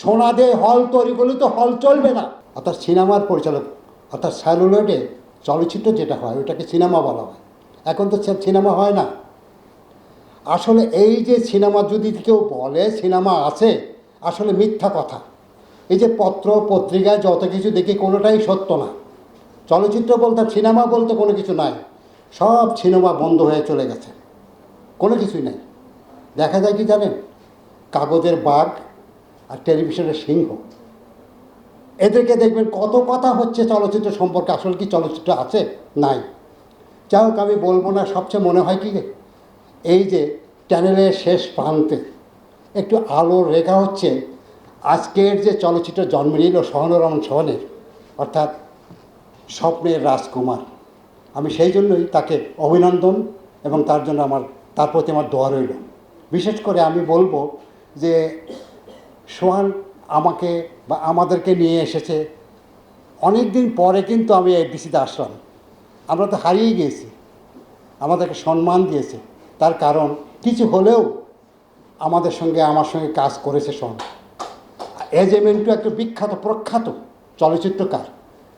সোনাদে হল তৈরি করলে তো হল চলবে না। অর্থাৎ সিনেমার পরিচালক, অর্থাৎ স্যালুলয়েডে চলচ্চিত্র যেটা হয়, ওটাকে সিনেমা বলা হয়। এখন তো সিনেমা হয় না। আসলে এই যে সিনেমা যদি কেউ বলে, সিনেমা আছে, আসলে মিথ্যা কথা। এই যে পত্র, পত্রিকায় যত কিছু দেখি, কোনোটাই সত্য না। চলচ্চিত্র বলতে, সিনেমা বলতে কোনো কিছু নাই। সব সিনেমা বন্ধ হয়ে চলে গেছে। কোনো কিছুই নাই। দেখা যায় কি জানেন? কাগজের বাঘ আর টেলিভিশনের সিংহ। এদেরকে দেখবেন কত কথা হচ্ছে চলচ্চিত্র সম্পর্কে, আসলে কি চলচ্চিত্র আছে? নাই। যাই হোক, আমি বলব না, সবচেয়ে মনে হয় কি এই যে চ্যানেলের শেষ প্রান্তে একটু আলোর রেখা হচ্ছে, আজকের যে চলচ্চিত্র জন্ম নিল সহনুর সহনের অর্থাৎ স্বপ্নের রাজকুমার। আমি সেই জন্যই তাকে অভিনন্দন এবং তার জন্য আমার, তার প্রতি আমার দোয়া রইল। বিশেষ করে আমি বলব যে সোহান আমাকে বা আমাদেরকে নিয়ে এসেছে। অনেক দিন পরে কিন্তু আমি এডিসিতে আসলাম। আমরা তো হারিয়ে গিয়েছি। আমাদেরকে সম্মান দিয়েছে। তার কারণ কিছু হলেও আমাদের সঙ্গে আমার সঙ্গে কাজ করেছে সোহান। এজ এ মিন্টু একটা বিখ্যাত, প্রখ্যাত চলচ্চিত্রকার।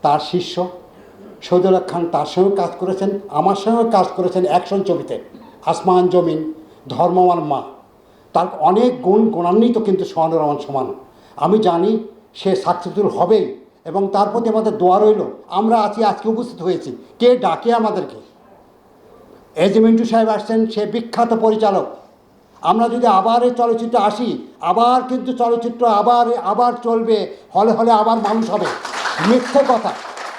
তার শিষ্য শহীদুল্লাহ খান তার সঙ্গে কাজ করেছেন, আমার সঙ্গে কাজ করেছেন অ্যাকশন ছবিতে। আসমান জমিন ধর্মমান মা। তার অনেক গুণ গুণান্বিত কিন্তু সোহানুর রহমান সমান। আমি জানি সে সাকসেসফুল হবেই এবং তার প্রতি আমাদের দোয়া রইল। আমরা আছি, আজকে উপস্থিত হয়েছি। কে ডাকে আমাদেরকে? এজ মিন্টু সাহেব আসছেন, সে বিখ্যাত পরিচালক। আমরা যদি আবার এই চলচ্চিত্রে আসি, আবার কিন্তু চলচ্চিত্র আবার আবার চলবে, হলে হলে আবার মানুষ হবে। মিথ্যে কথা।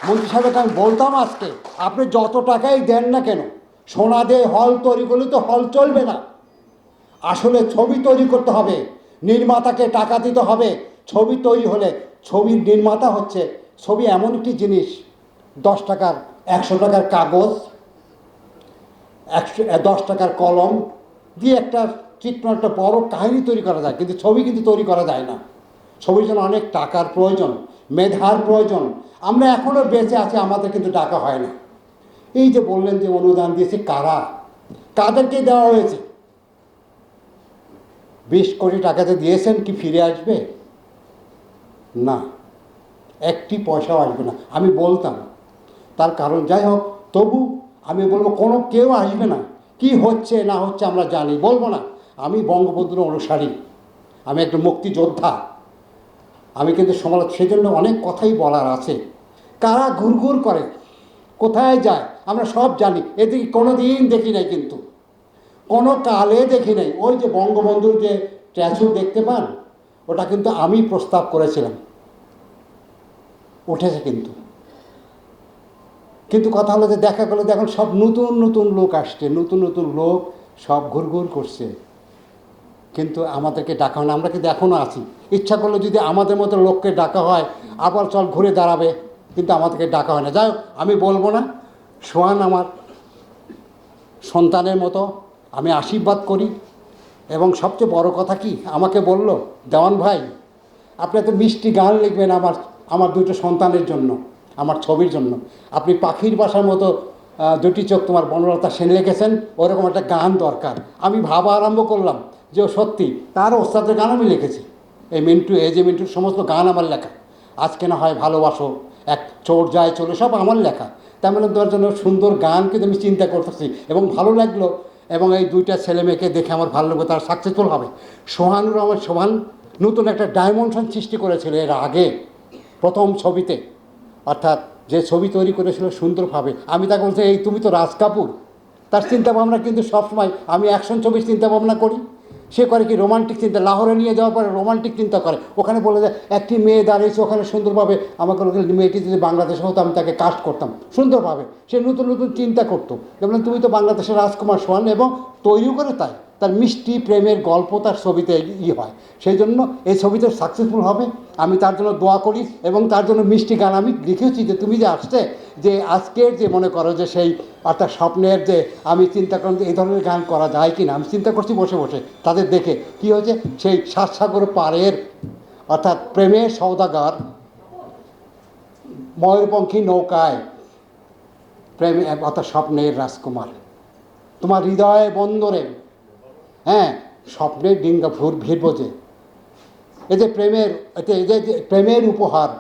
মন্ত্রী সাহেবকে আমি বলতাম আজকে, আপনি যত টাকাই দেন না কেন, সোনা দিয়ে হল তৈরি করলে তো হল চলবে না। আসলে ছবি তৈরি করতে হবে। নির্মাতাকে টাকা দিতে হবে। ছবি তৈরি হলে ছবির নির্মাতা হচ্ছে ছবি এমন একটি জিনিস, দশ টাকার, একশো টাকার কাগজ, একশো দশ টাকার কলম দিয়ে একটা চিত্র, একটা বড় কাহিনী তৈরি করা যায়। কিন্তু ছবি কিন্তু তৈরি করা যায় না। ছবির জন্য অনেক টাকার প্রয়োজন, মেধার প্রয়োজন। আমরা এখনও বেঁচে আছি, আমাদের কিন্তু টাকা হয় না। এই যে বললেন যে অনুদান দিয়েছে কারা? কাদেরকে দেওয়া হয়েছে? বিশ কোটি টাকাতে দিয়েছেন কি ফিরে আসবে? না। একটি পয়সাও আসবে না। আমি বলতাম, তার কারণ যাই হোক, তবু আমি বলব কোনো কেউ আসবে না। কি হচ্ছে, না হচ্ছে আমরা জানি, বলব না। আমি বঙ্গবন্ধুর অনুসারী। আমি একটা মুক্তিযোদ্ধা। আমি কিন্তু সমালোচ, সেজন্য অনেক কথাই বলার আছে। কারা ঘুরঘুর করে, কোথায় যায়, আমরা সব জানি। এদিকে কোনো দিন দেখি নাই কিন্তু। কোনো কালে দেখি নাই। ওই যে বঙ্গবন্ধুর যে স্ট্যাচু দেখতে পান, ওটা কিন্তু আমি প্রস্তাব করেছিলাম। উঠেছে কিন্তু। কিন্তু কথা হলো যে দেখা গেলো দেখুন সব নতুন নতুন লোক আসছে, নতুন নতুন লোক সব ঘুরঘুর করছে। কিন্তু আমাদেরকে ডাকা হয় না। আমরা কিন্তু এখনও আছি। ইচ্ছা করলে যদি আমাদের মতো লোককে ডাকা হয়, আবার চল ঘুরে দাঁড়াবে, কিন্তু আমাদেরকে ডাকা হয় না। যাই আমি বলব না সোহান আমার সন্তানের মতো আমি আশীর্বাদ করি। এবং সবচেয়ে বড় কথা কি, আমাকে বলল দেওয়ান ভাই, আপনি এত মিষ্টি গান লিখবেন আমার আমার দুটো সন্তানের জন্য, আমার ছবির জন্য। আপনি পাখির বাসার মতো দুটি চোখ তোমার বনলতা সেন লিখেছেন, ওরকম একটা গান দরকার। আমি ভাবা আরম্ভ করলাম যে, ও সত্যি, তার ওস্তাদের গান আমি লিখেছি। এই মিন্টু, এই যে মিন্টুর সমস্ত গান আমার লেখা। আজকে না হয় ভালোবাসো, এক চোর যায় চলে, সব আমার লেখা। তেমন মানে তোমার জন্য সুন্দর গান কিন্তু আমি চিন্তা করতেছি। এবং ভালো লাগল এবং এই দুইটা ছেলে মেয়েকে দেখে আমার ভালো লাগবে, তারা সাকসেসফুল হবে। সোহানুর রহমান, সোহান নতুন একটা ডায়মেনশন সৃষ্টি করেছিল এর আগে, প্রথম ছবিতে। অর্থাৎ যে ছবি তৈরি করেছিল সুন্দরভাবে। আমি তাকে বলছি, এই তুমি তো রাজ কাপুর। তার চিন্তাভাবনা কিন্তু সবসময় আমি অ্যাকশন ছবির চিন্তাভাবনা করি। সে করে কি রোমান্টিক চিন্তা? লাহোরে নিয়ে যাওয়ার পরে রোমান্টিক চিন্তা করে। ওখানে বলে যে, একটি মেয়ে দাঁড়িয়েছে, ওখানে সুন্দরভাবে আমাকে মেয়েটি যদি বাংলাদেশে হতো, আমি তাকে কাস্ট করতাম। সুন্দরভাবে। সে নতুন নতুন চিন্তা করতো। যেমন তুমি তো বাংলাদেশের রাজকুমার সোহান এবং তৈরিও করে তাই। তার মিষ্টি প্রেমের গল্প তার ছবিতে ই হয়। সেই জন্য এই ছবিতে সাকসেসফুল হবে। আমি তার জন্য দোয়া করি এবং তার জন্য মিষ্টি গান আমি লিখেছি যে, তুমি যে আসছে যে আজকের যে মনে করো যে সেই অর্থাৎ স্বপ্নের যে আমি চিন্তা করলাম যে এই ধরনের গান করা যায় কি না আমি চিন্তা করছি বসে বসে, তাদের দেখে। কি হয়েছে? সেই সাত সাগর পাড়ের অর্থাৎ প্রেমের সৌদাগর ময়ূরপঙ্খী নৌকায় প্রেমে, অর্থাৎ স্বপ্নের রাজকুমার। তোমার হৃদয় বন্দরে হ্যাঁ স্বপ্নের ডিঙ্গা ভুর ভিড় বোঝে। যে প্রেমের, এতে যে প্রেমের উপহার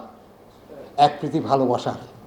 এক প্রীতি ভালোবাসার।